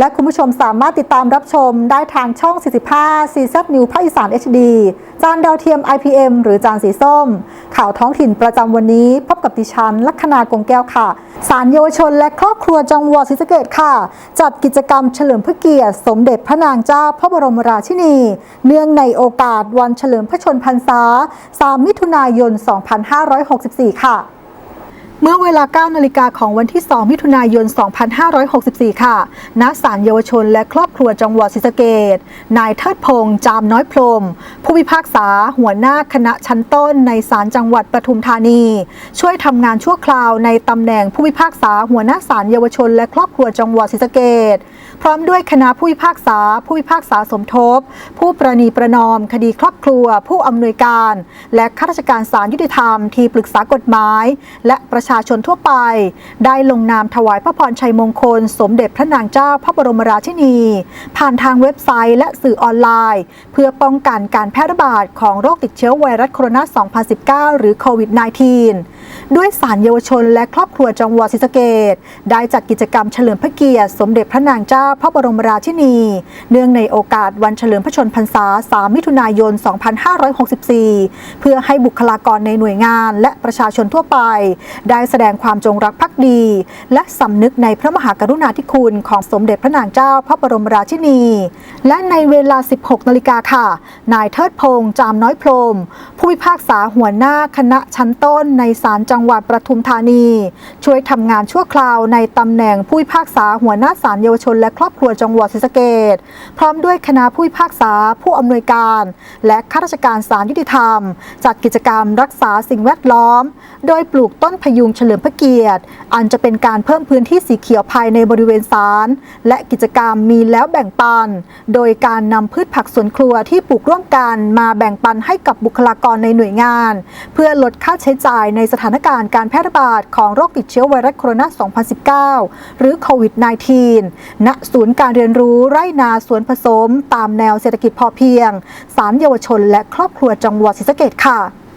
และคุณผู้ชมสามารถติดตามรับชมได้ทางช่อง 45 CZ New ภาคอีสาน HD จานดาวเทียม IPM หรือจานสีส้ม ข่าวท้องถิ่นประจำวันนี้ พบกับดิฉัน ลัคนากงแก้วค่ะ สารเยาวชนและครอบครัวจังหวัดศรีสะเกดค่ะ จัดกิจกรรมเฉลิมพระเกียรติ สมเด็จพระนางเจ้าพระบรมราชินี เนื่องในโอกาสวันเฉลิมพระชนพรรษา 3 มิถุนายน 2564 ค่ะ เมื่อเวลา 9 นาฬิกาของวันที่ 2 มิถุนายน 2564 ค่ะ ณ ศาลเยาวชนและครอบครัวจังหวัดศรีสะเกดนายเทิดพงษ์จามน้อยพรม ผู้พิพากษา หัวหน้าคณะชั้นต้นในศาลจังหวัดปทุมธานี ช่วยทำงานชั่วคราวในตำแหน่งผู้พิพากษา หัวหน้าศาลเยาวชน และครอบครัวจังหวัดศรีสะเกดพร้อมด้วยคณะผู้พิพากษา ผู้พิพากษาสมทบ ผู้ประนีประนอม คดีครอบครัว ผู้อำนวยการ และข้าราชการศาลยุติธรรม ที่ปรึกษากฎหมาย และประชาชนทั่วไป ได้ลงนามถวายพระพรชัยมงคล สมเด็จพระนางเจ้าพระบรมราชินี ผ่านทางเว็บไซต์และสื่อออนไลน์ เพื่อป้องกันการแพร่ระบาดของโรคติดเชื้อไวรัสโคโรนา 2019 หรือโควิด -19 ด้วยสารเยาวชนและครอบครัวจังหวัดศรีสะเกดได้จัดกิจกรรมเฉลิมพระเกียรติสมเด็จพระนางเจ้าพระบรมราชินี เนื่องในโอกาสวันเฉลิมพระชนพรรษา 3 มิถุนายน 2564 เพื่อให้บุคลากรในหน่วยงานและประชาชนทั่วไป ได้แสดงความจงรักภักดี และสำนึกในพระมหากรุณาธิคุณของสมเด็จพระนางเจ้าพระบรมราชินี และในเวลา 16 นาฬิกาค่ะ นายเทิดพงษ์จามน้อยพรมผู้พิพากษาหัวหน้าคณะชั้นต้นในศาลจังงหวัดปทุมธานี ช่วยทำงานชั่วคราวในตำแหน่งผู้พิพากษาหัวหน้าศาลเยาวชน และครอบครัวจังหวัดศรีสะเกดพร้อมด้วยคณะผู้พิพากษาผู้อำนวยการ และข้าราชการศาลยุติธรรม จัดกิจกรรมรักษาสิ่งแวดล้อม โดยปลูกต้นพยุงเฉลิมพระเกียรติ อันจะเป็นการเพิ่มพื้นที่สีเขียวภายในบริเวณศาลและกิจกรรมมีแล้วแบ่งปัน โดยการนำพืชผักสวนครัวที่ปลูกร่วมกันมาแบ่งปันให้กับบุคลากรในหน่วยงาน เพื่อลดค่าใช้จ่ายในสถานการณ์การการแพร่ระบาดของโรคติดเชื้อไวรัสโคโรนา 2019 หรือโควิด -19 ณ ศูนย์การเรียนรู้ไร่นาสวนผสม ตามแนวเศรษฐกิจพอเพียง สารเยาวชนและครอบครัวจังหวัดศรีสะเกดค่ะ